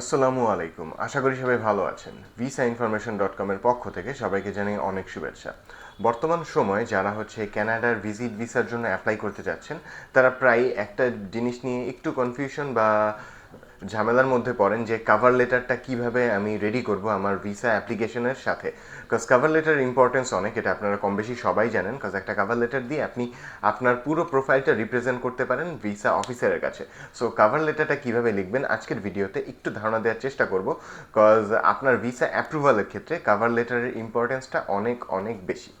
আসসালামু আলাইকুম। আশা করি সবাই ভালো আছেন। ভিসা ইনফরমেশন ডট কমের পক্ষ থেকে সবাইকে জানিয়ে অনেক শুভেচ্ছা। বর্তমান সময়ে যারা হচ্ছে ক্যানাডার ভিজিট ভিসার জন্য অ্যাপ্লাই করতে যাচ্ছেন, তারা প্রায় একটা জিনিস নিয়ে একটু কনফিউশন বা ঝামেলার মধ্যে পড়েন যে কাভার লেটারটা কীভাবে আমি রেডি করব আমার ভিসা অ্যাপ্লিকেশনের সাথে। বিকজ কাভার লেটার ইম্পর্টেন্স অনেক, এটা আপনারা কম বেশি সবাই জানেন। বিকজ একটা কাভার লেটার দিয়ে আপনি আপনার পুরো প্রোফাইলটা রিপ্রেজেন্ট করতে পারেন ভিসা অফিসারের কাছে। সো কাভার লেটারটা কীভাবে লিখবেন আজকের ভিডিওতে একটু ধারণা দেওয়ার চেষ্টা করব। বিকজ আপনার ভিসা অ্যাপ্রুভালের ক্ষেত্রে কাভার লেটারের ইম্পর্টেন্সটা অনেক অনেক বেশি।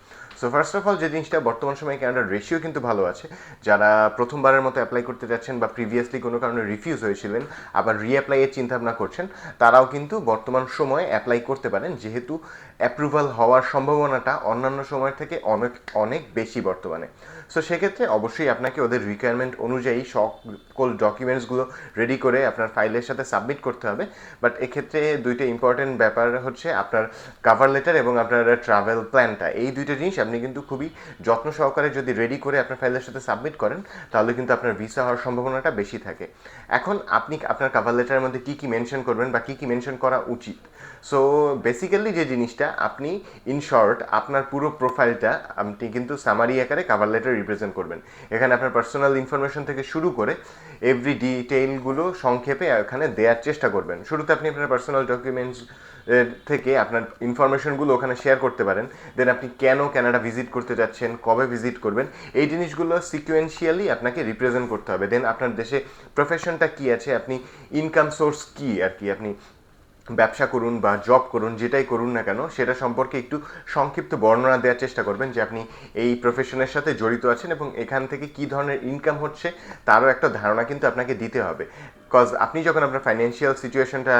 সো ফার্স্ট অফ অল যে জিনিসটা বর্তমান সময়ে ক্যানাডার রেশিও কিন্তু ভালো আছে, যারা প্রথমবারের মতো অ্যাপ্লাই করতে যাচ্ছেন বা প্রিভিয়াসলি কোনো কারণে রিফিউজ হয়েছিলেন, আবার রিঅ্যাপ্লাইয়ের চিন্তাভাবনা করছেন, তারাও কিন্তু বর্তমান সময়ে অ্যাপ্লাই করতে পারেন, যেহেতু অ্যাপ্রুভাল হওয়ার সম্ভাবনাটা অন্যান্য সময়ের থেকে অনেক অনেক বেশি বর্তমানে। সো সেক্ষেত্রে অবশ্যই আপনাকে ওদের রিকোয়ারমেন্ট অনুযায়ী সকল ডকুমেন্টসগুলো রেডি করে আপনার ফাইলের সাথে সাবমিট করতে হবে। বাট এক্ষেত্রে দুইটা ইম্পর্টেন্ট ব্যাপার হচ্ছে আপনার কাভার লেটার এবং আপনার ট্রাভেল প্ল্যানটা এই দুইটা জিনিস আপনি কিন্তু খুবই যত্ন সহকারে যদি রেডি করে আপনার ফাইলের সাথে সাবমিট করেন, তাহলে কিন্তু আপনার ভিসা হওয়ার সম্ভাবনাটা বেশি থাকে। এখন আপনি আপনার কাভার লেটারের মধ্যে কী কী মেনশন করবেন বা কী কী মেনশন করা উচিত? সো বেসিক্যালি যে জিনিসটা, আপনি ইন শর্ট আপনার পুরো প্রোফাইলটা আপনি কিন্তু সামারি আকারে কাভার লেটার রিপ্রেজেন্ট করবেন। এখানে আপনার পার্সোনাল ইনফরমেশন থেকে শুরু করে এভরি ডিটেইলগুলো সংক্ষেপে এখানে দেওয়ার চেষ্টা করবেন। শুরুতে আপনি আপনার পার্সোনাল ডকুমেন্টস থেকে আপনার ইনফরমেশনগুলো ওখানে শেয়ার করতে পারেন। দেন আপনি কেন ক্যানাডা ভিজিট করতে যাচ্ছেন, কবে ভিজিট করবেন, এই জিনিসগুলো সিকুয়েন্সিয়ালি আপনাকে রিপ্রেজেন্ট করতে হবে। দেন আপনার দেশে প্রফেশনটা কী আছে? আপনি ইনকাম সোর্স কী আর কি? আপনি ব্যবসা করুন বা জব করুন, যেটাই করুন না কেন, সেটা সম্পর্কে একটু সংক্ষিপ্ত বর্ণনা দেওয়ার চেষ্টা করবেন যে আপনি এই প্রফেশনের সাথে জড়িত আছেন এবং এখান থেকে কী ধরনের ইনকাম হচ্ছে, তারও একটা ধারণা কিন্তু আপনাকে দিতে হবে। কজ আপনি যখন আপনার ফাইন্যান্সিয়াল সিচুয়েশনটা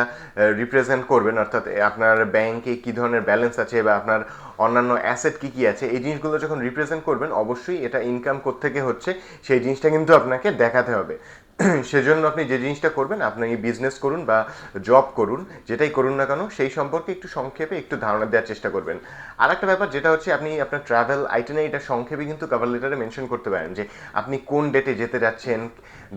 রিপ্রেজেন্ট করবেন, অর্থাৎ আপনার ব্যাংকে কী ধরনের ব্যালেন্স আছে বা আপনার অন্যান্য অ্যাসেট কী কী আছে, এই জিনিসগুলো যখন রিপ্রেজেন্ট করবেন, অবশ্যই এটা ইনকাম থেকে হচ্ছে, সেই জিনিসটা কিন্তু আপনাকে দেখাতে হবে। সেজন্য আপনি যে জিনিসটা করবেন, আপনি বিজনেস করুন বা জব করুন, যেটাই করুন না কেন, সেই সম্পর্কে একটু সংক্ষেপে একটু ধারণা দেওয়ার চেষ্টা করবেন। আর একটা ব্যাপার যেটা হচ্ছে, আপনি আপনার ট্রাভেল আইটেনে এটা সংক্ষেপে কিন্তু কভার লেটারে মেনশন করতে পারেন যে, আপনি কোন ডেটে যেতে যাচ্ছেন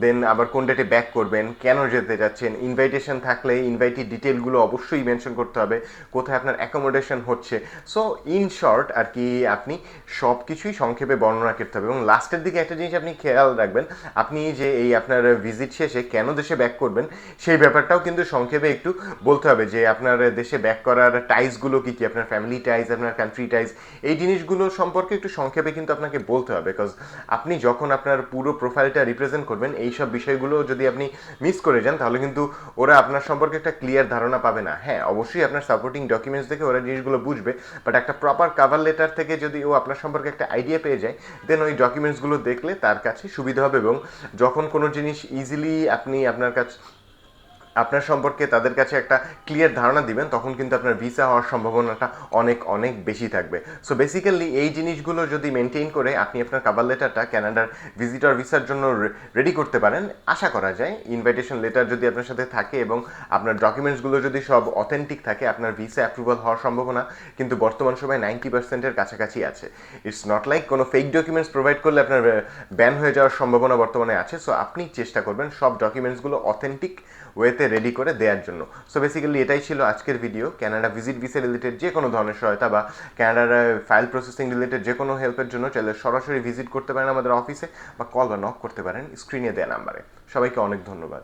দেন আবার কোন ডেটে ব্যাক করবেন, কেন যেতে যাচ্ছেন ইনভাইটেশন থাকলে ইনভাইটেড ডিটেলগুলো অবশ্যই মেনশন করতে হবে, কোথায় আপনার অ্যাকোমোডেশন হচ্ছে। সো ইন শর্ট আর কি আপনি সব কিছুই সংক্ষেপে বর্ণনা করতে হবে। এবং লাস্টের দিকে একটা জিনিস আপনি খেয়াল রাখবেন, আপনি যে এই আপনার ভিজিট শেষে কেন দেশে ব্যাক করবেন, সেই ব্যাপারটাও কিন্তু সংক্ষেপে একটু বলতে হবে যে আপনার দেশে ব্যাক করার টাইজগুলো কী কী, আপনার ফ্যামিলি টাইজ আপনার কান্ট্রি টাইজ এই জিনিসগুলো সম্পর্কে একটু সংক্ষেপে কিন্তু আপনাকে বলতে হবে বিকজ আপনি যখন আপনার পুরো প্রোফাইলটা রিপ্রেজেন্ট করবেন, এই সব বিষয়গুলো যদি আপনি মিস করে যান, তাহলে কিন্তু ওরা আপনার সম্পর্কে একটা ক্লিয়ার ধারণা পাবে না। হ্যাঁ অবশ্যই আপনার সাপোর্টিং ডকুমেন্টস দেখে ওরা জিনিসগুলো বুঝবে বাট একটা প্রপার কাভার লেটার থেকে যদি ও আপনার সম্পর্কে একটা আইডিয়া পেয়ে যায় দেন ওই ডকুমেন্টসগুলো দেখলে তার কাছে সুবিধা হবে এবং যখন কোনো জিনিস ইজিলি আপনি আপনার কাছে আপনার সম্পর্কে তাদের কাছে একটা ক্লিয়ার ধারণা দিবেন, তখন কিন্তু আপনার ভিসা হওয়ার সম্ভাবনাটা অনেক অনেক বেশি থাকবে। সো বেসিক্যালি এই জিনিসগুলো যদি মেনটেন করে আপনি আপনার কাবার লেটারটা ক্যানাডার ভিজিটর ভিসার জন্য রেডি করতে পারেন, আশা করা যায় ইনভাইটেশন লেটার যদি আপনার সাথে থাকে এবং আপনার ডকুমেন্টসগুলো যদি সব অথেন্টিক থাকে, আপনার ভিসা অ্যাপ্রুভাল হওয়ার সম্ভাবনা কিন্তু বর্তমান সময় নাইনটি পার্সেন্টের কাছাকাছি আছে। ইটস নট লাইক কোনো ফেক ডকুমেন্টস প্রোভাইড করলে আপনার ব্যান হয়ে যাওয়ার সম্ভাবনা বর্তমানে আছে। সো আপনি চেষ্টা করবেন সব ডকুমেন্টসগুলো অথেন্টিক ওয়েতে রেডি করে দেওয়ার জন্য। সো বেসিক্যালি এটাই ছিল আজকের video Canada visit visa related যে কোনো ধরনের সহায়তা বা ক্যানাডার ফাইল প্রসেসিং রিলেটেড যে কোনো হেল্পের জন্য চাইলে সরাসরি ভিজিট করতে পারেন আমাদের অফিসে বা কল বা নক করতে পারেন স্ক্রিনে দেওয়া নাম্বারে সবাইকে অনেক ধন্যবাদ।